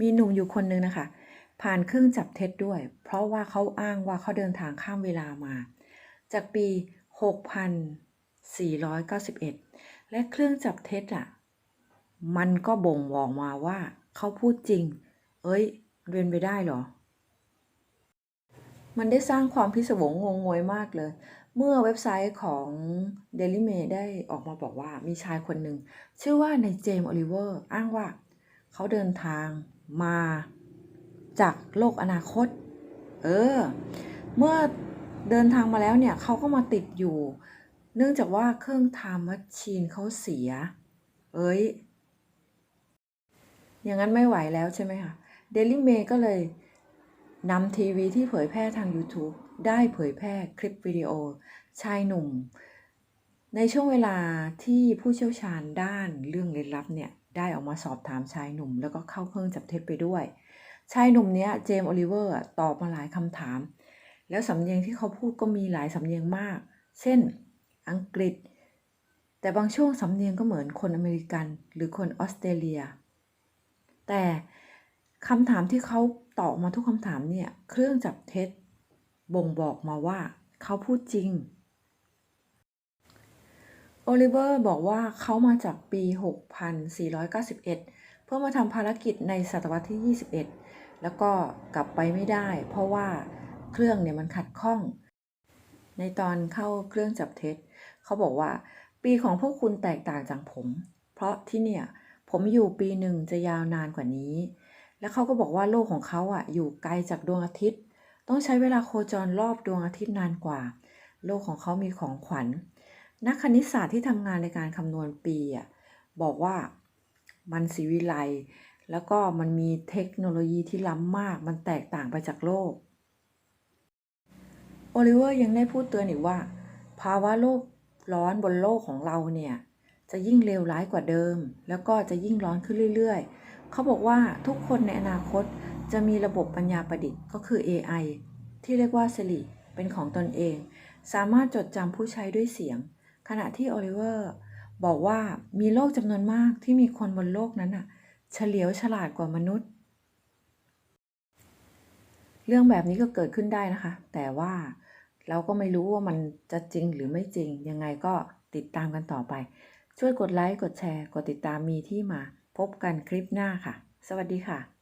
มีหนุ่มอยู่คนนึงนะคะ ผ่านเครื่องจับเท็จด้วย เพราะว่าเขาอ้างว่าเขาเดินทางข้ามเวลามา จากปี 6491 และเครื่องจับเท็จอะ มันก็บ่งบอกมาว่าเขาพูดจริง เอ้ยเป็นไปได้เหรอ มันได้สร้างความพิศวงงงงวยมากเลย เมื่อเว็บไซต์ของ Daily Mail ได้ออกมาบอกว่ามีชายคนหนึ่ง ชื่อว่าในเจมส์โอลิเวอร์ อ้างว่า เขาเดินทาง มาจากโลกอนาคต เออ เมื่อเดินทางมาแล้วเนี่ยเขาก็มาติดอยู่ เนื่องจากว่าเครื่องไทม์แมชชีนเขาเสีย เอ้ย อย่างนั้นไม่ไหวแล้วใช่ไหมคะ Daily Mail ก็เลยนำทีวีที่เผยแพร่ทาง YouTube ได้เผยแพร่คลิปวิดีโอ ชายหนุ่ม ในช่วงเวลาที่ผู้เชี่ยวชาญด้านเรื่องลึกลับเนี่ย ได้ออกมาสอบถามชายหนุ่ม แล้วก็เข้าเครื่องจับเท็จไปด้วย ชายหนุ่มเนี้ยเจมส์โอลิเวอร์ตอบมาหลายคำถาม แล้วสำเนียงที่เขาพูดก็มีหลายสำเนียงมาก เช่น อังกฤษ แต่บางช่วงสำเนียงก็เหมือนคนอเมริกัน หรือคนออสเตรเลีย แต่คำถามที่เขาตอบมาทุกคำถามเนี่ยเครื่องจับเท็จบ่งบอกมาว่าเขาพูดจริง ลิเวอร์บอกว่าเขามาจากปี 6491 เพื่อมาทำภารกิจในศตวรรษที่ 21 แล้วก็กลับไปไม่ได้ เพราะว่าเครื่องเนี่ยมันขัดข้อง ในตอนเข้าเครื่องจับเท็จ เขาบอกว่า ปีของพวกคุณแตกต่างจากผม เพราะที่เนี่ยผมอยู่ปีหนึ่งจะยาวนานกว่านี้ แล้วเขาก็บอกว่าโลกของเขาอะอยู่ไกลจากดวงอาทิตย์ ต้องใช้เวลาโคจรรอบดวงอาทิตย์นานกว่า โลกของเขามีของขวัญ นักคณิตศาสตร์ที่ทำงานในการคำนวณปีอะบอกว่ามันสีวิไลแล้วก็มันมีเทคโนโลยีที่ล้ำมาก มันแตกต่างไปจากโลก โอลิเวอร์ยังได้พูดเตือนอีกว่า ภาวะโลกร้อนบนโลกของเราเนี่ย จะยิ่งเลวร้ายกว่าเดิม แล้วก็จะยิ่งร้อนขึ้นเรื่อยๆ เขาบอกว่าทุกคนในอนาคตจะมีระบบปัญญาประดิษฐ์ก็คือ AI ที่เรียกว่า Siri เป็นของตนเอง สามารถจดจำผู้ใช้ด้วยเสียง ขณะที่โอลิเวอร์บอกว่ามีโลกจำนวนมากที่มีคนบนโลกนั้นอะเฉลียวฉลาดกว่ามนุษย์ เรื่องแบบนี้ก็เกิดขึ้นได้นะคะ แต่ว่าเราก็ไม่รู้ว่ามันจะจริงหรือไม่จริง ยังไงก็ติดตามกันต่อไป ช่วยกดไลค์ กดแชร์ กดติดตามมีที่มา พบกันคลิปหน้าค่ะ สวัสดีค่ะ